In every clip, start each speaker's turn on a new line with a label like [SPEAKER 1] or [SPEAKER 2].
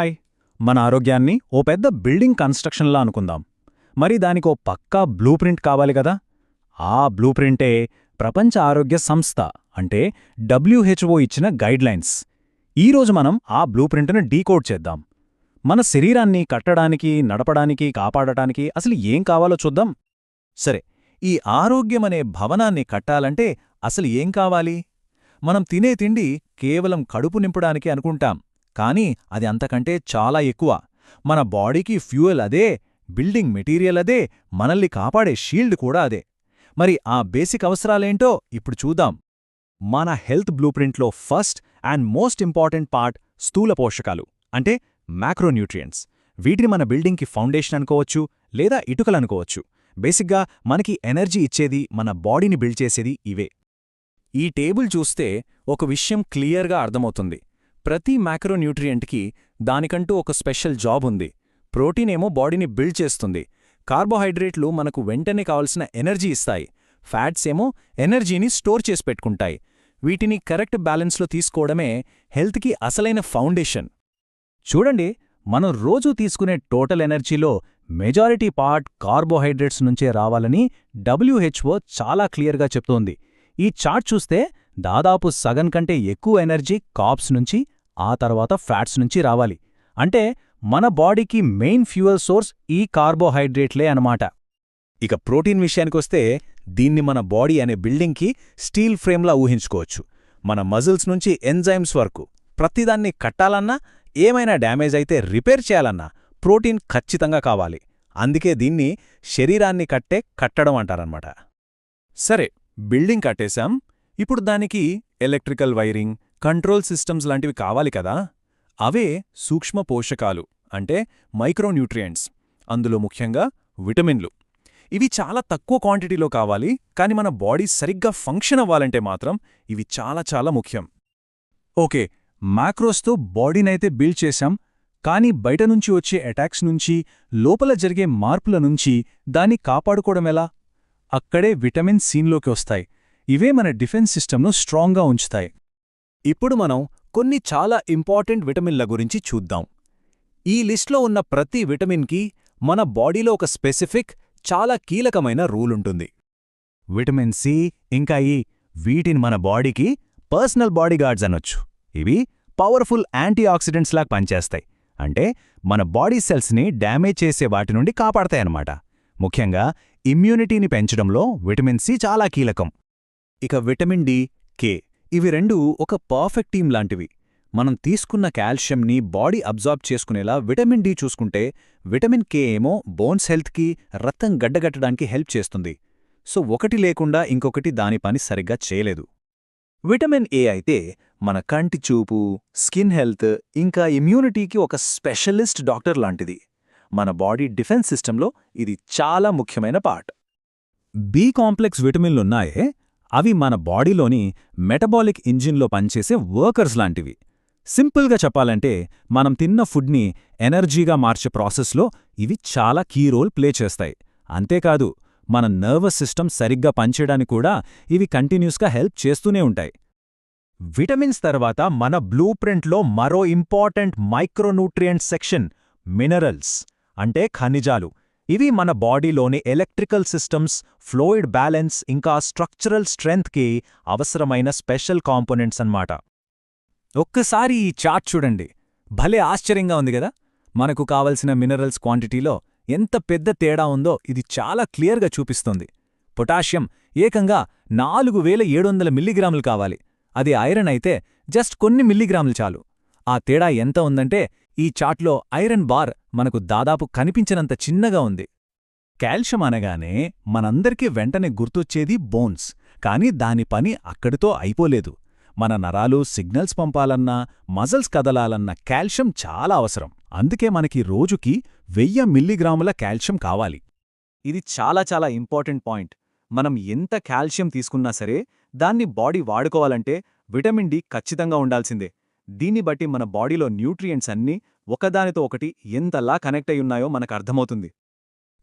[SPEAKER 1] Hi. మన ఆరోగ్యాన్ని ఓ పెద్ద బిల్డింగ్ కన్స్ట్రక్షన్లా అనుకుందాం. మరి దానికో పక్కా బ్లూ ప్రింట్ కావాలి కదా? ఆ బ్లూ ప్రింటే ప్రపంచ ఆరోగ్య సంస్థ అంటే డబ్ల్యూహెచ్ఓ ఇచ్చిన గైడ్లైన్స్. ఈరోజు మనం ఆ బ్లూ ప్రింట్ను డీకోడ్ చేద్దాం. మన శరీరాన్ని కట్టడానికి నడపడానికి కాపాడటానికి అసలు ఏం కావాలో చూద్దాం. సరే ఈ ఆరోగ్యమనే భవనాన్ని కట్టాలంటే అసలు ఏం కావాలి? మనం తినే తిండి కేవలం కడుపు నింపడానికి అనుకుంటాం. కానీ అది అంతకంటే చాలా ఎక్కువ. మన బాడీకి ఫ్యూయల్ అదే బిల్డింగ్ మెటీరియల్ అదే మనల్ని కాపాడే షీల్డ్ కూడా అదే. మరి ఆ బేసిక్ అవసరాలేంటో ఇప్పుడు చూద్దాం. మన health బ్లూప్రింట్లో first and most important part స్థూల పోషకాలు అంటే మ్యాక్రోన్యూట్రియంట్స్. వీటిని మన బిల్డింగ్కి ఫౌండేషన్ అనుకోవచ్చు లేదా ఇటుకలనుకోవచ్చు బేసిక్గా మనకి ఎనర్జీ ఇచ్చేది మన బాడీని బిల్డ్ చేసేది ఇవే. ఈ టేబుల్ చూస్తే ఒక విషయం క్లియర్గా అర్థమవుతుంది. ప్రతి మ్యాక్రోన్యూట్రియంట్కి దానికంటూ ఒక స్పెషల్ జాబ్ ఉంది. ప్రోటీన్ ఏమో బాడీని బిల్డ్ చేస్తుంది. కార్బోహైడ్రేట్లు మనకు వెంటనే కావలసిన ఎనర్జీ ఇస్తాయి. ఫ్యాట్స్ ఏమో ఎనర్జీని స్టోర్ చేసి పెట్టుకుంటాయి. వీటిని కరెక్ట్ బ్యాలెన్స్లో తీసుకోవడమే హెల్త్కి అసలైన ఫౌండేషన్. చూడండి మనం రోజూ తీసుకునే టోటల్ ఎనర్జీలో మెజారిటీ పార్ట్ కార్బోహైడ్రేట్స్ నుంచే రావాలని డబ్ల్యూహెచ్ఓ చాలా క్లియర్గా చెప్తోంది. ఈ చార్ట్ చూస్తే దాదాపు సగం కంటే ఎక్కువ ఎనర్జీ కాప్స్ నుంచి ఆ తర్వాత ఫ్యాట్స్ నుంచి రావాలి. అంటే మన బాడీకి మెయిన్ ఫ్యూయల్ సోర్స్ ఈ కార్బోహైడ్రేట్లే అనమాట ఇక ప్రోటీన్ విషయానికొస్తే దీన్ని మన బాడీ అనే బిల్డింగ్కి స్టీల్ ఫ్రేమ్లా ఊహించుకోవచ్చు. మన మజిల్స్ నుంచి ఎంజైమ్స్ వరకు. ప్రతిదాన్ని కట్టాలన్నా ఏమైనా డ్యామేజ్ అయితే రిపేర్ చేయాలన్నా ప్రోటీన్ ఖచ్చితంగా కావాలి. అందుకే దీన్ని శరీరాన్ని కట్టే కట్టడం అంటారనమాట సరే బిల్డింగ్ కట్టేశాం. ఇప్పుడు దానికి ఎలక్ట్రికల్ వైరింగ్ కంట్రోల్ సిస్టమ్స్ లాంటివి కావాలి కదా? అవే సూక్ష్మ పోషకాలు అంటే మైక్రోన్యూట్రియంట్స్ అందులో ముఖ్యంగా విటమిన్లు. ఇవి చాలా తక్కువ క్వాంటిటీలో కావాలి కాని మన బాడీ సరిగ్గా ఫంక్షన్ అవ్వాలంటే మాత్రం ఇవి చాలా చాలా ముఖ్యం. ఓకే మ్యాక్రోస్తో బాడీనైతే బిల్డ్ చేశాం కానీ బయట నుంచి వచ్చే అటాక్స్ నుంచి లోపల జరిగే మార్పుల నుంచి దాన్ని కాపాడుకోవడమెలా అక్కడే విటమిన్ సీన్లోకి వస్తాయి. ఇవే మన డిఫెన్స్ సిస్టమ్ను స్ట్రాంగ్గా ఉంచుతాయి. ఇప్పుడు మనం కొన్ని చాలా ఇంపార్టెంట్ విటమిన్ల గురించి చూద్దాం. ఈ లిస్ట్లో ఉన్న ప్రతి విటమిన్కి మన బాడీలో ఒక స్పెసిఫిక్ చాలా కీలకమైన రూల్ ఉంటుంది. విటమిన్ సి ఇంకా ఈ వీటిని మన బాడీకి పర్సనల్ బాడీగార్డ్స్ అనొచ్చు. ఇవి పవర్ఫుల్ యాంటీ ఆక్సిడెంట్స్లా పనిచేస్తాయి. అంటే మన బాడీ సెల్స్ని డ్యామేజ్ చేసే వాటి నుండి కాపాడతాయన్నమాట. ముఖ్యంగా ఇమ్యూనిటీని పెంచడంలో విటమిన్ సి చాలా కీలకం. ఇక విటమిన్ డి కే. ఇవి రెండూ ఒక పర్ఫెక్ట్ టీం లాంటివి. మనం తీసుకున్న కాల్షియంని బాడీ అబ్జార్బ్ చేసుకునేలా విటమిన్ డి చూసుకుంటే విటమిన్ కే ఏమో బోన్స్ హెల్త్కి రక్తం గడ్డగట్టడానికి హెల్ప్ చేస్తుంది. సో ఒకటి లేకుండా ఇంకొకటి దాని పని సరిగ్గా చేయలేదు. విటమిన్ ఏ అయితే మన కంటి చూపు స్కిన్ హెల్త్ ఇంకా ఇమ్యూనిటీకి ఒక స్పెషలిస్ట్ డాక్టర్ లాంటిది. మన బాడీ డిఫెన్స్ సిస్టంలో ఇది చాలా ముఖ్యమైన పార్ట్. బి కాంప్లెక్స్ విటమిన్లున్నాయే అవి మన బాడీలోని మెటబాలిక్ ఇంజిన్లో పనిచేసే వర్కర్స్ లాంటివి. సింపుల్గా చెప్పాలంటే మనం తిన్న ఫుడ్ని ఎనర్జీగా మార్చే ప్రాసెస్లో ఇవి చాలా కీ రోల్ ప్లే చేస్తాయి. అంతేకాదు మన నర్వస్ సిస్టమ్ సరిగ్గా పనిచేయడానికి కూడా ఇవి కంటిన్యూస్గా హెల్ప్ చేస్తూనే ఉంటాయి. విటమిన్స్ తర్వాత మన బ్లూ ప్రింట్లో మరో ఇంపార్టెంట్ మైక్రోన్యూట్రియంట్ సెక్షన్ మినరల్స్ అంటే ఖనిజాలు. ఇవి మన బాడీలోని ఎలక్ట్రికల్ సిస్టమ్స్ ఫ్లోయిడ్ బ్యాలెన్స్ ఇంకా స్ట్రక్చరల్ స్ట్రెంగ్త్కి అవసరమైన స్పెషల్ కాంపోనెంట్స్ అన్నమాట. ఒక్కసారి ఈ చార్ట్ చూడండి. భలే ఆశ్చర్యంగా ఉంది కదా? మనకు కావలసిన మినరల్స్ క్వాంటిటీలో ఎంత పెద్ద తేడా ఉందో ఇది చాలా క్లియర్గా చూపిస్తుంది. పొటాషియం ఏకంగా నాలుగు వేల ఏడు వందల మిల్లీగ్రాములు కావాలి. అది ఐరన్ అయితే జస్ట్ కొన్ని మిల్లీగ్రాములు చాలు. ఆ తేడా ఎంత ఉందంటే ఈ చాట్లో ఐరన్ బార్ మనకు దాదాపు కనిపించినంత చిన్నగా ఉంది. కాల్షియం అనగానే మనందరికీ వెంటనే గుర్తొచ్చేది బోన్స్ కాని దాని పని అక్కడితో అయిపోలేదు. మన నరాలు సిగ్నల్స్ పంపాలన్నా మజల్స్ కదలాలన్న కాల్షియం చాలా అవసరం. అందుకే మనకి రోజుకి వెయ్యి మిల్లీగ్రాముల కాల్షియం కావాలి. ఇది చాలా చాలా ఇంపార్టెంట్ పాయింట్. మనం ఎంత కాల్షియం తీసుకున్నా సరే దాన్ని బాడీ వాడుకోవాలంటే విటమిన్ డి ఖచ్చితంగా ఉండాల్సిందే. దీన్ని బట్టి మన బాడీలో న్యూట్రియంట్స్ అన్నీ ఒకదానితో ఒకటి ఎంతలా కనెక్ట్ అయ్యున్నాయో మనకు అర్థమవుతుంది.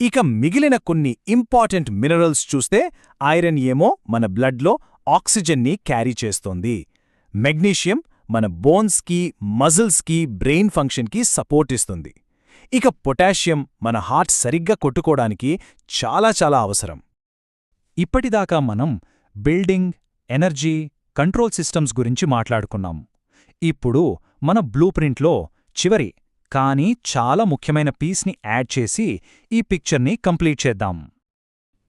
[SPEAKER 1] ఇక మిగిలిన కొన్ని ఇంపార్టెంట్ మినరల్స్ చూస్తే ఐరన్ ఏమో మన బ్లడ్లో ఆక్సిజన్ని క్యారీ చేస్తోంది. మెగ్నీషియం
[SPEAKER 2] మన బోన్స్కి మజిల్స్కి బ్రెయిన్ ఫంక్షన్కి సపోర్ట్ ఇస్తుంది. ఇక పొటాషియం మన హార్ట్ సరిగ్గా కొట్టుకోవడానికి చాలా చాలా అవసరం.
[SPEAKER 1] ఇప్పటిదాకా మనం బిల్డింగ్ ఎనర్జీ కంట్రోల్ సిస్టమ్స్ గురించి మాట్లాడుకున్నాం. ఇప్పుడు మన బ్లూ ప్రింట్లో చివరి కానీ చాలా ముఖ్యమైన పీస్ని యాడ్ చేసి ఈ పిక్చర్ని కంప్లీట్ చేద్దాం.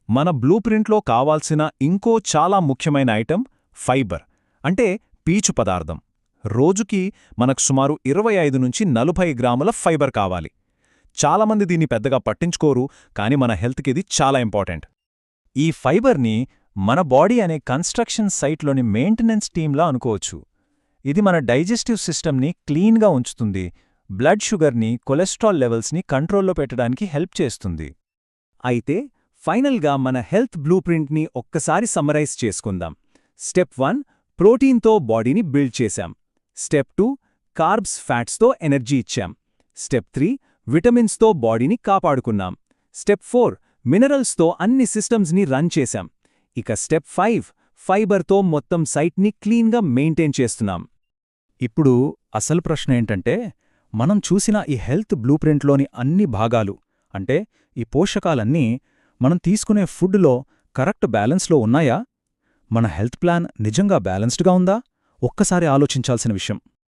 [SPEAKER 2] మన బ్లూ ప్రింట్లో కావాల్సిన ఇంకో చాలా ముఖ్యమైన ఐటెం ఫైబర్ అంటే పీచు పదార్థం. రోజుకి మనకు సుమారు ఇరవై ఐదు నుంచి నలభై గ్రాముల ఫైబర్ కావాలి. చాలామంది దీన్ని పెద్దగా పట్టించుకోరు కానీ మన హెల్త్కి ఇది చాలా ఇంపార్టెంట్. ఈ ఫైబర్ని మన బాడీ అనే కన్స్ట్రక్షన్ సైట్లోని మెయింటెనెన్స్ టీంలా అనుకోవచ్చు. ఇది మన డైజెస్టివ్ సిస్టమ్ని క్లీన్గా ఉంచుతుంది. బ్లడ్ షుగర్ని కొలెస్ట్రాల్ లెవెల్స్ని కంట్రోల్లో పెట్టడానికి హెల్ప్ చేస్తుంది. అయితే ఫైనల్గా మన హెల్త్ బ్లూ ప్రింట్ని ఒక్కసారి సమ్మరైజ్ చేసుకుందాం. స్టెప్ వన్ ప్రోటీన్తో బాడీని బిల్డ్ చేశాం. స్టెప్ టూ కార్బ్స్ ఫ్యాట్స్తో ఎనర్జీ ఇచ్చాం. స్టెప్ త్రీ విటమిన్స్తో బాడీని కాపాడుకున్నాం. స్టెప్ ఫోర్ మినరల్స్తో అన్ని సిస్టమ్స్ని రన్ చేశాం. ఇక స్టెప్ ఫైవ్ ఫైబర్తో మొత్తం సైట్ని క్లీన్గా మెయింటైన్ చేస్తున్నాం.
[SPEAKER 1] ఇప్పుడు అసలు ప్రశ్న ఏంటంటే మనం చూసిన ఈ హెల్త్ బ్లూ ప్రింట్లోని అన్ని భాగాలు అంటే ఈ పోషకాలన్నీ మనం తీసుకునే ఫుడ్లో కరెక్ట్ బ్యాలెన్స్లో ఉన్నాయా? మన హెల్త్ ప్లాన్ నిజంగా బ్యాలెన్స్డ్గా ఉందా? ఒక్కసారి ఆలోచించాల్సిన విషయం.